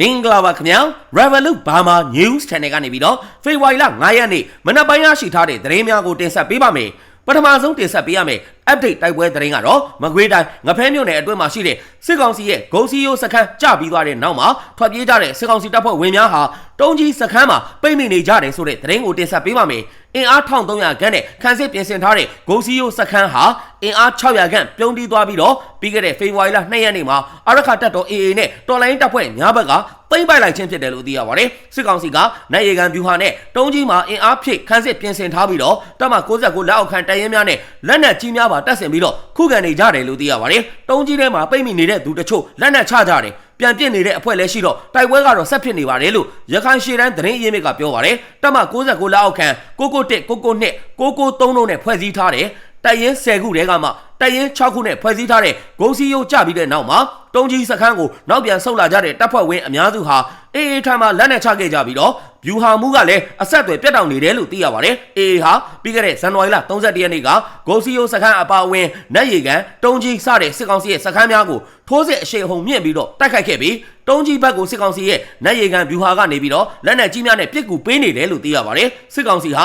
မင်္ဂလာပါခင်ဗျာ Revolut Burma News Channel ကနေပြီးတော့ဖေဖော်ဝါရီလ9ရက်နေ့မနက်ပိုင်းရရှိထားတဲ့သတင်းများကိုတင်ဆက်ပေးပါမယ် ပထမဆုံးတင်ဆက်ပေးရမယ် update တိုက်ပွဲသတင်းကတော့မကွေးတိုင်းငဖဲမြို့နယ်အတွင်းမှာရှိတဲ့စစ်ကောင်စီရဲ့ဂုံစီယိုစခန်းကြပြီးသွားတဲ့နောက်မှာထွက်ပြေးကြတဲ့စစ်ကောင်စီတပ်ဖွဲ့ဝင်များဟာတုံးကြီးစခန်းမှာပိတ်မိနေကြတယ်ဆိုတဲ့သတင်းကိုတင်ဆက်ပေးပါမယ်အင်အား1300ခန့်နဲ့ခန်းစစ်ပြင်ဆင်ထားတဲ့ဂုံစီယိုစခန်းဟာအင်အား600ခန့်ပြုံးတီးသွားပြီးတော့ပြီးခဲ့တဲ့ဖေဖော်ဝါရီလ2ရက်နေ့မှာအရခတပ်တော် AA နဲ့တော်လိုင်းတပ်ဖွဲ့များဘက်က သိမ့်ပိုက်လိုက်ခြင်းဖြစ်တယ်လို့သိရပါတယ်စစ်ကောင်စီကနိုင်ရေကန်ဗျူဟာနဲ့တုံးကြီးမှာအင်အားဖြည့်ခန်းစစ်ပြင်ဆင်ထားပြီးတော့တပ်မ69လက်အောက်ခံတပ်ရင်းများနဲ့လက်နက်ကြီးများပါတပ်ဆင်ပြီးတော့ခုခံနေကြတယ်လို့သိရပါတယ်တုံးကြီးထဲမှာပိတ်မိနေတဲ့သူတချို့လက်နက်ချကြတယ်ပြန်ပြစ်နေတဲ့အဖွဲ့လည်းရှိတော့တိုက်ပွဲကတော့ဆက်ဖြစ်နေပါတယ်လို့ရခိုင်ရှေ့တန်းသတင်းအရင်းမြစ်ကပြောပါတယ်တပ်မ69လက်အောက်ခံ691 692 693တို့နဲ့ဖွဲ့စည်းထားတယ် တိုက်ရင်10ခုတည်းကမှတိုက်ရင်6ခုနဲ့ဖွဲ့စည်းထားတဲ့ဂုံစီယိုကြပြီးတဲ့နောက်မှာတုံးကြီးစခန်းကိုနောက်ပြန်ဆုတ်လာကြတဲ့တပ်ဖွဲ့ဝင်အများစုဟာအေးအေးထမ်းမှလက်နဲ့ချခဲ့ကြပြီးတော့ဗျူဟာမှုကလည်းအဆက်အသွယ်ပြတ်တောက်နေတယ်လို့သိရပါတယ်အေးအေးဟာပြီးခဲ့တဲ့ဇန်နဝါရီလ31ရက်နေ့ကဂုံစီယိုစခန်းအပါအဝင်နက်ရီကန်တုံးကြီးစတဲ့စစ်ကောင်စီရဲ့စခန်းများကိုထိုးစစ်အရှိန်ဟုန်မြင့်ပြီးတော့တိုက်ခိုက်ခဲ့ပြီးတုံးကြီးဘက်ကိုစစ်ကောင်စီရဲ့နက်ရီကန်ဗျူဟာကနေပြီးတော့လက်နက်ကြီးများနဲ့ပစ်ကူပေးနေတယ်လို့သိရပါတယ်စစ်ကောင်စီဟာ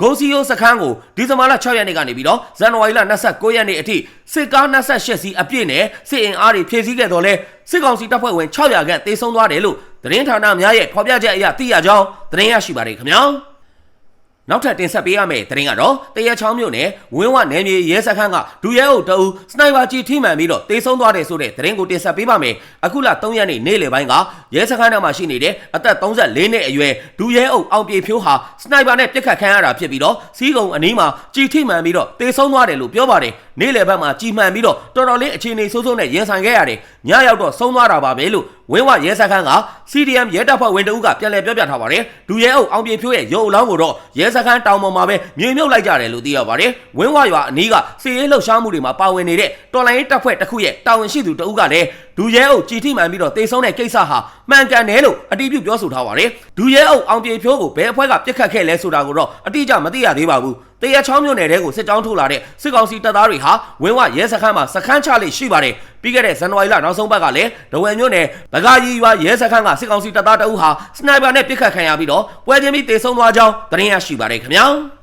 ဂိုစီယိုစခန်းကိုဒီဇင်ဘာလ6ရက်နေ့ကနေပြီးတော့ဇန်နဝါရီလ29ရက်နေ့အထိစစ်ကား28စီးအပြည့်နဲ့စစ်အင်အားတွေဖြည့်ဆည်းခဲ့တော့လဲစစ်ကောင်စီတပ်ဖွဲ့ဝင်600ခန့်တေဆုံးသွားတယ်လို့သတင်းဌာနများရဲ့ဖော်ပြချက်အရသိရကြောင်းသတင်းရရှိပါတယ်ခင်ဗျာ နောက်ထပ်တင်ဆက်ပေးရမယ့်သတင်းကတော့တရချောင်းမြို့နယ်ဝင်းဝနယ်မြေရဲစခန်းကဒူရဲအုပ်တအူစနိုက်ပါကြီးထိမှန်ပြီးတော့တေဆုံးသွားတယ်ဆိုတဲ့သတင်းကိုတင်ဆက်ပေးပါမယ်အခုလ3ရက်နေ့နေ့လယ်ပိုင်းကရဲစခန်းထဲမှာရှိနေတဲ့အသက်34နှစ်အရွယ်ဒူရဲအုပ်အောင်ပြေဖြိုးဟာစနိုက်ပါနဲ့ပြစ်ခတ်ခံရတာဖြစ်ပြီးတော့စီးကုံအနီးမှာကြီးထိမှန်ပြီးတော့တေဆုံးသွားတယ်လို့ပြောပါတယ်နေ့လယ်ဘက်မှာကြီးမှန်ပြီးတော့တော်တော်လေးအခြေအနေဆိုးဆိုးနဲ့ရင်ဆိုင်ခဲ့ရတယ်ညရောက်တော့ဆုံးသွားတာပါပဲလို့ ဝင်းဝရဲစခန်းက CDM ရဲတပ်ဖွဲ့ဝင်တအုပ်ကပြန်လည်ပြောပြထားပါတယ်ဒူရဲအုပ်အောင်ပြေဖြိုးရဲ့ရုပ်အလောင်းကိုတော့ရဲစခန်းတောင်ပေါ်မှာပဲမြေမြုပ်လိုက်ကြတယ်လို့သိရပါတယ်ဝင်းဝရွာအနီးကစီရေးလှုပ်ရှားမှုတွေမှာပါဝင်နေတဲ့တော်လိုင်းတပ်ဖွဲ့တစ်ခုရဲ့တာဝန်ရှိသူတအုပ်ကလည်း ဒူရဲအုပ်ကြည်ထိမှန်ပြီးတော့တေဆုံးတဲ့ကိစ္စဟာမှန်ကန်တယ်လို့အတိအပြုပြောဆိုထားပါတယ်ဒူရဲအုပ်အောင်ပြေဖြိုးကိုဘယ်အဖွဲ့ကပြစ်ခတ်ခဲ့လဲဆိုတာကိုတော့အတိအကျမသိရသေးပါဘူးတရချောင်းမြို့နယ်တဲကိုစစ်ကြောင်းထိုးလာတဲ့စစ်ကောင်စီတပ်သားတွေဟာဝင်းဝရဲစခန်းမှာစခန်းချလိရှိပါတယ်ပြီးခဲ့တဲ့ဇန်နဝါရီလနောက်ဆုံးပတ်ကလည်းဒဝယ်မြို့နယ်ဗကာကြီးရွာရဲစခန်းကစစ်ကောင်စီတပ်သားတအုပ်ဟာစနိုက်ပါနဲ့ပစ်ခတ်ခံရပြီးတော့ပွဲချင်းပြီးတေဆုံးသွားကြောင်းသတင်းရရှိပါတယ်ခင်ဗျာ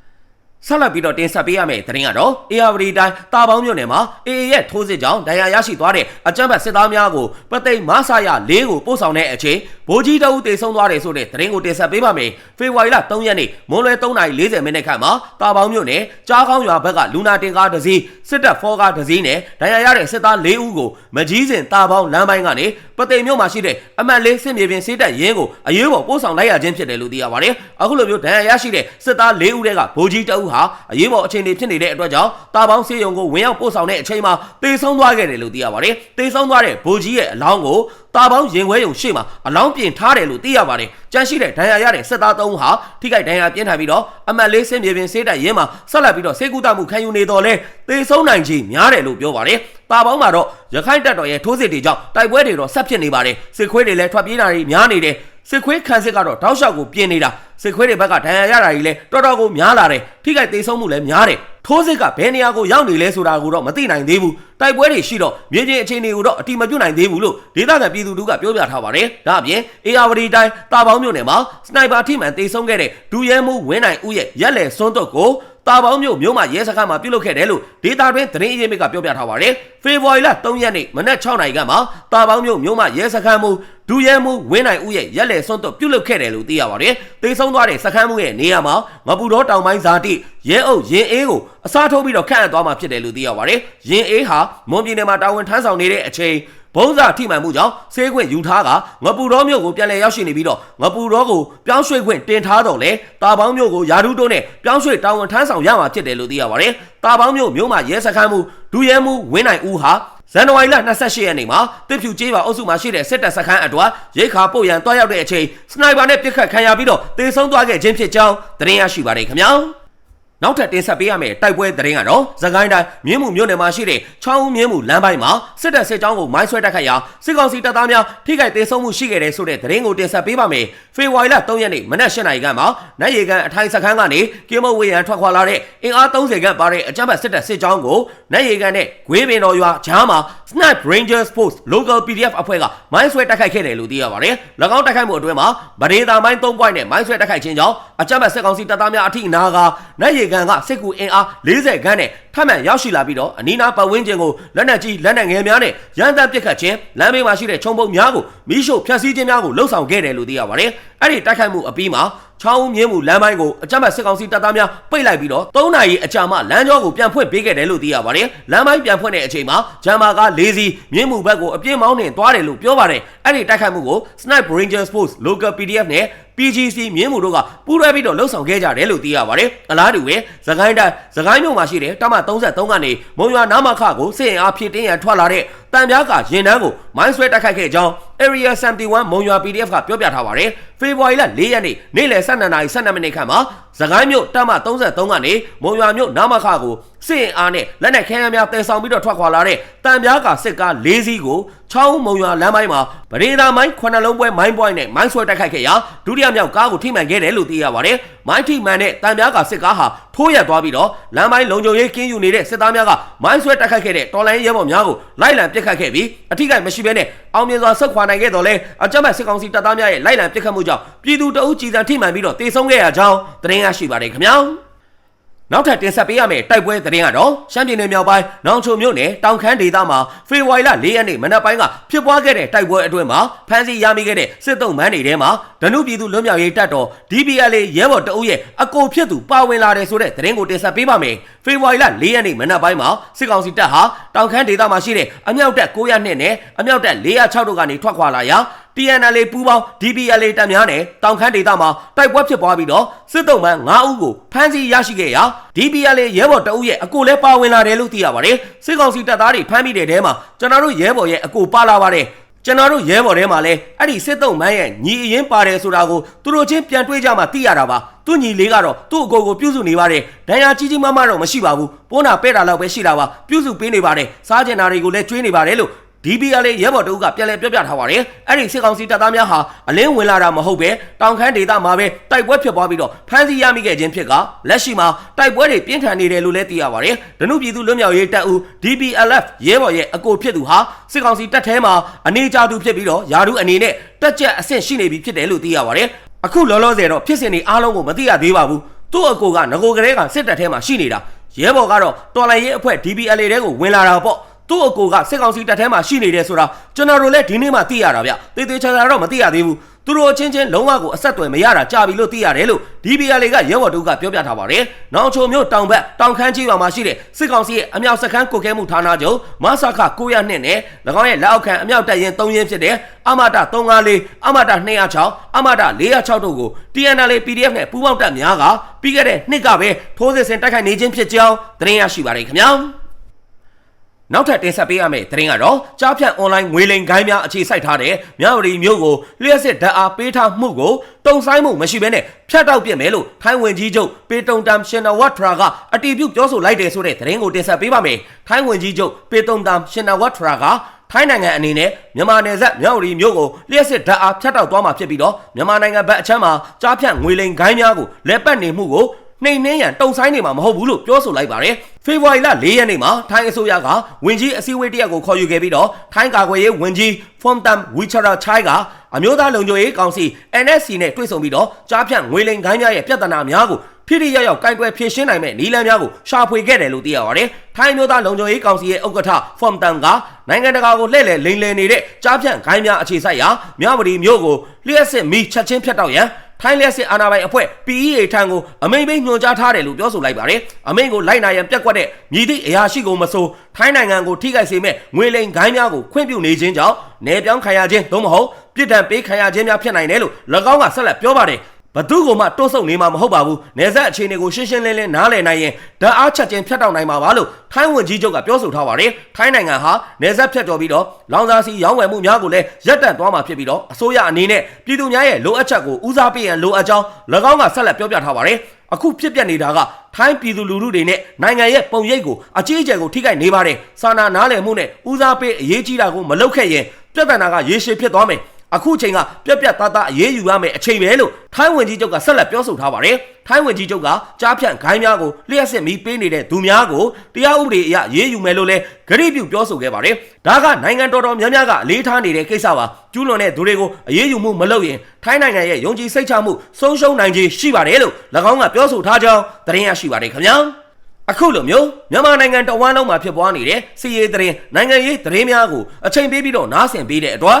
ဆက်လက်ပြီးတော့တင်ဆက်ပေးရမယ့်သတင်းကတော့ AR တိုင်းတာပေါင်းမြို့နယ်မှာ AA ရဲ့ထိုးစစ်ကြောင့်ဒဏ်ရာရရှိသွားတဲ့အကြမ်းဖက်စစ်သားများကိုပသိမ်မဆာရ၄ကိုပို့ဆောင်တဲ့အချိန် ဗိုလ်ကြီးတအုပ်တေဆုံးသွားတယ်ဆိုတဲ့သတင်းကိုတင်ဆက်ပေးပါမယ်။ဖေဖော်ဝါရီလ3ရက်နေ့မွန်းလွဲ3:40မိနစ်ခန့်မှာတာပေါင်းမြို့နယ်ကြားကောင်းရွာဘက်ကလူနာတင်ကားတစ်စီးစစ်တပ်ဖောကားတစ်စီးနဲ့ဒဏ်ရာရတဲ့စစ်သား၄ဦးကိုမကြီးစင်တာပေါင်းလမ်းပိုင်းကနေပသိမ်မြို့မှာရှိတဲ့အမှတ်၄စစ်မြေပြင်စစ်တပ်ရင်းကိုအရေးပေါ်ပို့ဆောင်လိုက်ရခြင်းဖြစ်တယ်လို့သိရပါတယ်။အခုလိုမျိုးဒဏ်ရာရရှိတဲ့စစ်သား၄ဦးတွေကဗိုလ်ကြီးတအုပ်ဟာအရေးပေါ်အခြေအနေဖြစ်နေတဲ့အတွက်ကြောင့်တာပေါင်းစေယုံကိုဝင်ရောက်ပို့ဆောင်တဲ့အချိန်မှာတေဆုံးသွားခဲ့တယ်လို့သိရပါတယ်။တေဆုံးသွားတဲ့ဗိုလ်ကြီးရဲ့အလောင်းကိုတာပေါင်းရင်ခွဲယုံရှေ့မှာအလောင်းပြင်ထားတယ်လို့သိရပါတယ်။ကြန့်ရှိတဲ့ဒဏ်ရာရတဲ့စစ်သား၃ဦးဟာထိခိုက်ဒဏ်ရာပြင်းထန်ပြီးတော့အမတ်လေးစင်မြေပြင်စေးတပ်ရင်းမှာဆက်လက်ပြီးတော့စေကူတာမှုခံယူနေတော့လဲတေဆုံးနိုင်ခြင်းများတယ်လို့ပြောပါတယ်။တာပေါင်းမှာတော့ရခိုင်တပ်တော်ရဲ့ထိုးစစ်တွေကြောင့်တိုက်ပွဲတွေတော့ဆက်ဖြစ်နေပါတယ်။စစ်ခွေးတွေလည်းထွက်ပြေးတာတွေများနေတယ်။စစ်ခွေးခံစစ်ကတော့တောက်လျှောက်ကိုပြင်းနေတာစစ်ခွေးတွေဘက်ကဒဏ်ရာရတာကြီးလဲတော်တော်ကိုများလာတယ်ထိခိုက်သေးဆုံးမှုလည်းများတယ် ထိုးစစ်ကဘယ်နေရာကိုရောက်နေလဲဆိုတာကိုတော့မသိနိုင်သေးဘူးတိုက်ပွဲတွေရှိတော့မြေပြင်အခြေအနေကိုတော့အတိမပြုတ်နိုင်သေးဘူးလို့ဒေသခံပြည်သူတို့ကပြောပြထားပါတယ်ဒါအပြင်အေယာဝတီတိုင်းတာပေါင်းမြို့နယ်မှာစနိုက်ပါထိမှန်တေဆုံးခဲ့တဲ့ဒူရဲမှုဝင်းနိုင်ဦးရဲ့ရက်လေစွန်းတော့ကို တာပေါင်းမြို့မြို့မှာရဲစခန်းမှာပြုလုပ်ခဲ့တယ်လို့ဒေတာတွင်သတင်းအရင်းမြစ်ကပြောပြထားပါတယ်။ဖေဖော်ဝါရီလ3ရက်နေ့မနက်6နာရီကမှတာပေါင်းမြို့မြို့မှာရဲစခန်းမှုဒူရဲမှုဝင်းနိုင်ဦးရဲ့ရက်လေစွန်းတော့ပြုလုပ်ခဲ့တယ်လို့သိရပါတယ်။တေဆုံးသွားတဲ့စခန်းမှုရဲ့နေရာမှာငပူတော်တောင်ပိုင်းဇာတိရဲအုပ်ရင်အေးကိုအစားထိုးပြီးတော့ခန့်အပ်သွားမှာဖြစ်တယ်လို့သိရပါတယ်။ရင်အေးဟာမွန်ပြည်နယ်မှာတာဝန်ထမ်းဆောင်နေတဲ့အချိန် ဘုံစာထိမှန်မှုကြောင့်ဆေးခွင့်ယူထားကငပူတော်မြို့ကိုပြန်လည်ရောက်ရှိနေပြီးတော့ငပူတော်ကိုပြောင်းရွှေ့ခွင့်တင်ထားတော့လေတာပေါင်းမြို့ကိုယာဒူးတိုးနဲ့ပြောင်းရွှေ့တာဝန်ထမ်းဆောင်ရမှာဖြစ်တယ်လို့သိရပါတယ်။တာပေါင်းမြို့မြို့မှာရဲစခန်းမှုဒူရဲမှုဝင်းနိုင်ဦးဟာဇန်နဝါရီလ28ရက်နေ့မှာတစ်ဖြူကျေးပါအုပ်စုမှာရှိတဲ့စစ်တပ်စခန်းအတွက်ရိတ်ခါပို့ရန်တွားရောက်တဲ့အချိန်စနိုက်ပါနဲ့ပစ်ခတ်ခံရပြီးတော့တေဆုံးသွားခဲ့ခြင်းဖြစ်ကြောင်းသတင်းရရှိပါတယ်ခင်ဗျာ။ နောက်ထပ်တင်ဆက်ပေးရမယ့်တိုက်ပွဲသတင်းကတော့သခိုင်းတိုင်းမြင်းမှုမြို့နယ်မှာရှိတဲ့ချောင်းဦးမြင်းမှုလမ်းပိုင်းမှာစစ်တပ်စစ်ကြောင်းကိုမိုင်းဆွဲတိုက်ခိုက်ရာစစ်ကောင်စီတပ်သားများထိခိုက်ဒေဆုံးမှုရှိခဲ့တဲ့ဆိုတဲ့သတင်းကိုတင်ဆက်ပေးပါမယ်။ဖေဖော်ဝါရီလ3ရက်နေ့မနက်၈နာရီခန့်မှာနတ်ရေကန်အထိုင်စခန်းကနေကင်းမဝေးရန်ထွက်ခွာလာတဲ့အင်အား30ခန့်ပါတဲ့အကြမ်းဖက်စစ်တပ်စစ်ကြောင်းကိုနတ်ရေကန်နဲ့ဂွေးပင်တော်ရွာဂျားမှာ Snipe Rangers Force Local PDF အဖွဲ့ကမိုင်းဆွဲတိုက်ခိုက်ခဲ့တယ်လို့သိရပါတယ်။၎င်းတိုက်ခိုက်မှုအတွင်းမှာဗဒေတာမိုင်း3ပွိုင်းနဲ့မိုင်းဆွဲတိုက်ခိုက်ခြင်းကြောင့်အကြမ်းဖက်စစ်ကောင်စီတပ်သားများအထိနာကနတ်ရေကန်ကစစ်ကူအင်အား40ခန်းနဲ့ထပ်မံရောက်ရှိလာပြီးတော့အနီးနားပတ်ဝန်းကျင်ကိုလက်နက်ကြီးလက်နက်ငယ်များနဲ့ရန်တပ်ပစ်ခတ်ခြင်းလမ်းဘေးမှာရှိတဲ့ခြုံပုံများကိုမိရှို့ဖျက်ဆီးခြင်းများကိုလှုံ့ဆော်ခဲ့တယ်လို့သိရပါတယ်။အဲ့ဒီတိုက်ခိုက်မှုအပြီးမှာချောင်းဦးမြင်းမှုလမ်းပိုင်းကိုအကြမ်းဖက်စစ်ကောင်စီတပ်သားများပိတ်လိုက်ပြီးတော့၃နာရီအကြာမှလမ်းကြောကိုပြန်ဖွင့်ပေးခဲ့တယ်လို့သိရပါတယ်။လမ်းပိုင်းပြန်ဖွင့်တဲ့အချိန်မှာဂျမ်မာက၄စီးမြင်းမှုဘက်ကိုအပြင်းမောင်းနှင်သွားတယ်လို့ပြောပါတယ်။အဲ့ဒီတိုက်ခိုက်မှုကို Snipe Rangers Force Local PDF နဲ့ PGC မြင်းမှုတို့ကပူးတွဲပြီးတော့လှုပ်ဆောင်ခဲ့ကြတယ်လို့သိရပါတယ်။အလားတူပဲသခိုင်းတိုင်းသခိုင်းမြို့မှာရှိတဲ့တမ33ကနေမုံရွာနာမခကိုစစ်ရင်အားဖြည့်တင်းရန်ထွက်လာတဲ့တံပြားကရင်တန်းကိုမိုင်းဆွဲတိုက်ခိုက်ခဲ့ကြောင်း Area 71မုံရွာ PDF ကပြောပြထားပါတယ်။ဖေဖော်ဝါရီလ4ရက်နေ့နေ့လယ်12နာရီ12မိနစ်ခန့်မှာသခိုင်းမြို့တမ33ကနေမုံရွာမြို့နာမခကိုစစ်ရင်အားနဲ့လက်နက်ခဲယမ်းများတင်ဆောင်ပြီးတော့ထွက်ခွာလာတဲ့တံပြားကစစ်ကား၄စီးကိုချောင်းမုံရွာလမ်းပိုင်းမှာပရိသာမိုင်းခုနှစ်လုံးပွဲမိုင်းပွိုင်းနဲ့မိုင်းဆွဲတိုက်ခိုက်ခဲ့ရာဒုတိယမြောက်ကားကိုထိမှန်ခဲ့တယ်လို့သိရပါတယ်။မိုင်းထိမှန်တဲ့တံပြားကစစ်ကားဟာ ထိုးရက်သွားပြီးတော့လမ်းပိုင်းလုံခြုံရေးကင်းယူနေတဲ့စစ်သားများကမိုင်းဆွဲတိုက်ခိုက်ခဲ့တဲ့တော်လိုင်းရဲဘော်များကိုလိုက်လံပစ်ခတ်ခဲ့ပြီးအထိကိမရှိဘဲနဲ့အောင်မြင်စွာဆက်ခွာနိုင်ခဲ့တော်လဲအကြမ်းဖက်စစ်ကောင်စီတပ်သားများရဲ့လိုက်လံပစ်ခတ်မှုကြောင့်ပြည်သူတအုပ်ကြည်စံထိမှန်ပြီးတော့တေဆုံးခဲ့ရကြောင်းသတင်းရရှိပါတယ်ခင်ဗျာ။ နောက်ထပ်တင်ဆက်ပေးရမယ့်တိုက်ပွဲသတင်းကတော့ရှမ်းပြည်နယ်မြောက်ပိုင်းနောင်ချုံမြို့နယ်တောင်ခမ်းဒေသမှာဖေဖော်ဝါရီလ၄ရက်နေ့မနက်ပိုင်းကဖြစ်ပွားခဲ့တဲ့တိုက်ပွဲအတွင်းမှာဖမ်းဆီးရမိခဲ့တဲ့စစ်တုံးမန်းတွေထဲမှာဒနုပြည်သူလွတ်မြောက်ရေးတပ်တော် DPLA ရဲဘော်တအုပ်ရဲ့အကိုဖြစ်သူပါဝင်လာတယ်ဆိုတဲ့သတင်းကိုတင်ဆက်ပေးပါမယ်။ဖေဖော်ဝါရီလ၄ရက်နေ့မနက်ပိုင်းမှာစစ်ကောင်စီတပ်ဟာတောင်ခမ်းဒေသမှာရှိတဲ့အမြောက်တပ်902နဲ့အမြောက်တပ်406တို့ကနေထွက်ခွာလာရာ TNL ပူးပေါင်း DPLA တပ်များနဲ့တောင်ခမ်းဒေသမှာတိုက်ပွဲဖြစ်ပွားပြီးတော့စစ်တုံးမှန်9ဦးကိုဖမ်းဆီးရရှိခဲ့ရာ DPLA ရဲဘော်တအုပ်ရဲ့အကိုလည်းပါဝင်လာတယ်လို့သိရပါတယ်စစ်ကောင်စီတပ်သားတွေဖမ်းမိတဲ့တဲမှာကျွန်တော်တို့ရဲဘော်ရဲ့အကိုပါလာပါတယ်ကျွန်တော်တို့ရဲဘော်ထဲမှာလဲအဲ့ဒီစစ်တုံးမန်းရဲ့ညီအရင်ပါတယ်ဆိုတာကိုသူတို့ချင်းပြန်တွေးကြမှသိရတာပါသူညီလေးကတော့သူ့အကိုကိုပြုစုနေပါတယ်ဒဏ်ရာကြီးကြီးမားမားတော့မရှိပါဘူးပိုးနာပဲ့တာလောက်ပဲရှိတာပါပြုစုပေးနေပါတယ်စားကျင်တာတွေကိုလည်းကျွေးနေပါတယ်လို့ DBL ရဲဘော်တို့ကပြန်လည်ပြောပြထားပါတယ်။အဲ့ဒီစစ်ကောင်စီတပ်သားများဟာအလင်းဝင်လာတာမဟုတ်ပဲတောင်ခမ်းဒေသမှာပဲတိုက်ပွဲဖြစ်ပွားပြီးတော့ဖမ်းဆီးရမိခဲ့ခြင်းဖြစ်ကလက်ရှိမှာတိုက်ပွဲတွေပြင်းထန်နေတယ်လို့လည်းသိရပါတယ်။ဒနုပြည်သူလွတ်မြောက်ရေးတပ်ဦး DBLF ရဲဘော်ရဲ့အကိုဖြစ်သူဟာစစ်ကောင်စီတပ်ထဲမှာအနေကြသူဖြစ်ပြီးတော့ယာဒုအနေနဲ့တက်ကြက်အဆင့်ရှိနေပြီဖြစ်တယ်လို့သိရပါတယ်။အခုလောလောဆယ်တော့ဖြစ်စဉ်တွေအားလုံးကိုမသိရသေးပါဘူး။သူ့အကိုကငကိုကလေးကစစ်တပ်ထဲမှာရှိနေတာရဲဘော်ကတော့တော်လိုင်ရေးအဖွဲ့ DBLA တဲကိုဝင်လာတာပေါ့ သူ့အကိုကစစ်ကောင်စီတပ်ထဲမှာရှိနေတယ်ဆိုတာကျွန်တော်တို့လည်းဒီနေ့မှသိရတာဗျတေးသေးချာချာတော့မသိရသေးဘူးသူတို့အချင်းချင်းလုံးဝကိုအဆက်အသွယ်မရတာကြာပြီလို့သိရတယ်လို့ DBL ကရဲဘော်တို့ကပြောပြထားပါတယ်။နောင်ချိုမျိုးတောင်ဘက်တောင်ခမ်းကြီးရွာမှာရှိတဲ့စစ်ကောင်စီရဲ့အမြောက်စခန်းကုတ်ခဲမှုဌာနချုပ်မဆခ902နဲ့၎င်းရဲ့လက်အောက်ခံအမြောက်တပ်ရင်3ရင်းဖြစ်တဲ့အမတာ354အမတာ206အမတာ406တို့ကို TNL PDF နဲ့ပူးပေါင်းတပ်များကပြီးခဲ့တဲ့နှစ်ကပဲထိုးစစ်ဆင်တိုက်ခိုက်နေခြင်းဖြစ်ကြောင်းသတင်းရရှိပါတယ်ခင်ဗျာ။ နောက်ထပ်တင်ဆက်ပေးရမယ့်သတင်းကတော့ကြားဖြတ် online ငွေလိမ်ဂိုင်းများအခြေစိုက်ထားတဲ့မြောက်ရီမျိုးကိုလျှက်စစ်ဓာတ်အားပေးထားမှုကိုတုံဆိုင်မှုမရှိဘဲနဲ့ဖျက်တောက်ပြစ်မယ်လို့ထိုင်းဝင်ကြီးချုပ်ပေတုံတမ်ရှင်နဝတ်ထရာကအတီးပြုတ်ပြောဆိုလိုက်တယ်ဆိုတဲ့သတင်းကိုတင်ဆက်ပေးပါမယ်။ထိုင်းဝင်ကြီးချုပ်ပေတုံတမ်ရှင်နဝတ်ထရာကထိုင်းနိုင်ငံအနေနဲ့မြန်မာနယ်စပ်မြောက်ရီမြို့ကိုလျှက်စစ်ဓာတ်အားဖျက်တောက်သွားမှာဖြစ်ပြီးတော့မြန်မာနိုင်ငံဘက်အချမ်းမှာကြားဖြတ်ငွေလိမ်ဂိုင်းများကိုလက်ပတ်နေမှုကို နှိမ်နှင်းရန်တုံဆိုင်နေမှာမဟုတ်ဘူးလို့ပြောဆိုလိုက်ပါတယ်ဖေဖော်ဝါရီလ၄ရက်နေ့မှာထိုင်းအစိုးရကဝင်ကြီးအစည်းအဝေးတရက်ကိုခေါ်ယူခဲ့ပြီးတော့ထိုင်းကာကွယ်ရေးဝင်ကြီးဖွန်တမ်ဝီချရာချိုင်ကအမျိုးသားလုံခြုံရေးကောင်စီ NSC နဲ့တွေ့ဆုံပြီးတော့ကြားဖြန့်ငွေလိမ်ခိုင်းများရဲ့ပြဿနာများကိုဖိရိရရောက်ကင်တွယ်ဖြေရှင်းနိုင်မဲ့နည်းလမ်းများကိုရှာဖွေခဲ့တယ်လို့သိရပါတယ်။ထိုင်းမျိုးသားလုံခြုံရေးကောင်စီရဲ့ဥက္ကဋ္ဌဖွန်တမ်ကနိုင်ငံတကာကိုလှည့်လည်လိမ်လည်နေတဲ့ကြားဖြန့်ခိုင်းများအခြေစိုက်ရာမြဝတီမြို့ကိုလျှက်စစ်မီချက်ချင်းဖြတ်တောက်ရန် ထိုင်းလက်စစ်အာဏာပိုင်အဖွဲ့ PEA ထံကိုအမိန့်ပေးညွှန်ကြားထားတယ်လို့ပြောဆိုလိုက်ပါတယ်။အမိန့်ကိုလိုက်နာရန်ပြက်ကွက်တဲ့မြည်သည့်အရာရှိကိုမဆိုထိုင်းနိုင်ငံကိုထိခိုက်စေမဲ့ငွေလိမ်ဂိုင်းများကိုခွင့်ပြုနေခြင်းကြောင့်နေပြောင်းခံရခြင်းသို့မဟုတ်ပြစ်ဒဏ်ပေးခံရခြင်းများဖြစ်နိုင်တယ်လို့၎င်းကဆက်လက်ပြောပါတယ်။ ဘသူကမှတိုးဆုပ်နေမှာမဟုတ်ပါဘူး။နေဆက်အခြေအနေကိုရှင်းရှင်းလင်းလင်းနားလည်နိုင်ရင်ဓာတ်အားချက်ချင်းဖြတ်တောက်နိုင်မှာပါလို့ထိုင်းဝန်ကြီးချုပ်ကပြောဆိုထားပါတယ်။ထိုင်းနိုင်ငံဟာနေဆက်ဖြတ်တော်ပြီးတော့လောင်စာစီရောင်းဝယ်မှုများကိုလည်းရပ်တန့်သွားမှာဖြစ်ပြီးတော့အစိုးရအနေနဲ့ပြည်သူများရဲ့လိုအပ်ချက်ကိုဦးစားပေးရန်လိုအပ်ကြောင်း၎င်းကဆက်လက်ပြောပြထားပါတယ်။အခုဖြစ်ပျက်နေတာကထိုင်းပြည်သူလူထုတွေနဲ့နိုင်ငံရဲ့ပုံရိပ်ကိုအကြီးအကျယ်ကိုထိခိုက်နေပါတယ်စာနာနားလည်မှုနဲ့ဦးစားပေးအရေးကြီးတာကိုမလုပ်ခဲ့ရင်ပြဿနာကရေရှည်ဖြစ်သွားမယ် အခုချိန်ကပြက်ပြက်သားသားအရေးယူရမယ်အချိန်ပဲလို့ထိုင်းဝန်ကြီးချုပ်ကဆက်လက်ပြောဆိုထားပါတယ်ထိုင်းဝန်ကြီးချုပ်ကကြားဖြန့်ဂိုင်းများကိုလျှက်စစ်မီးပေးနေတဲ့သူများကိုတရားဥပဒေအရရေးယူမယ်လို့လည်းဂရုပြုပြောဆိုခဲ့ပါတယ်ဒါကနိုင်ငံတော်တော်များများကအလေးထားနေတဲ့ကိစ္စပါကျူးလွန်တဲ့သူတွေကိုအရေးယူမှုမလုပ်ရင်ထိုင်းနိုင်ငံရဲ့ယုံကြည်စိတ်ချမှုဆုံးရှုံးနိုင်ခြေရှိပါတယ်လို့၎င်းကပြောဆိုထားကြောင်းသတင်းရရှိပါတယ်ခင်ဗျာအခုလိုမျိုးမြန်မာနိုင်ငံတဝန်းလုံးမှာဖြစ်ပွားနေတဲ့စီရေးသတင်းနိုင်ငံရေးသတင်းများကိုအချိန်ပေးပြီးတော့နားဆင်ပေးတဲ့အတွက်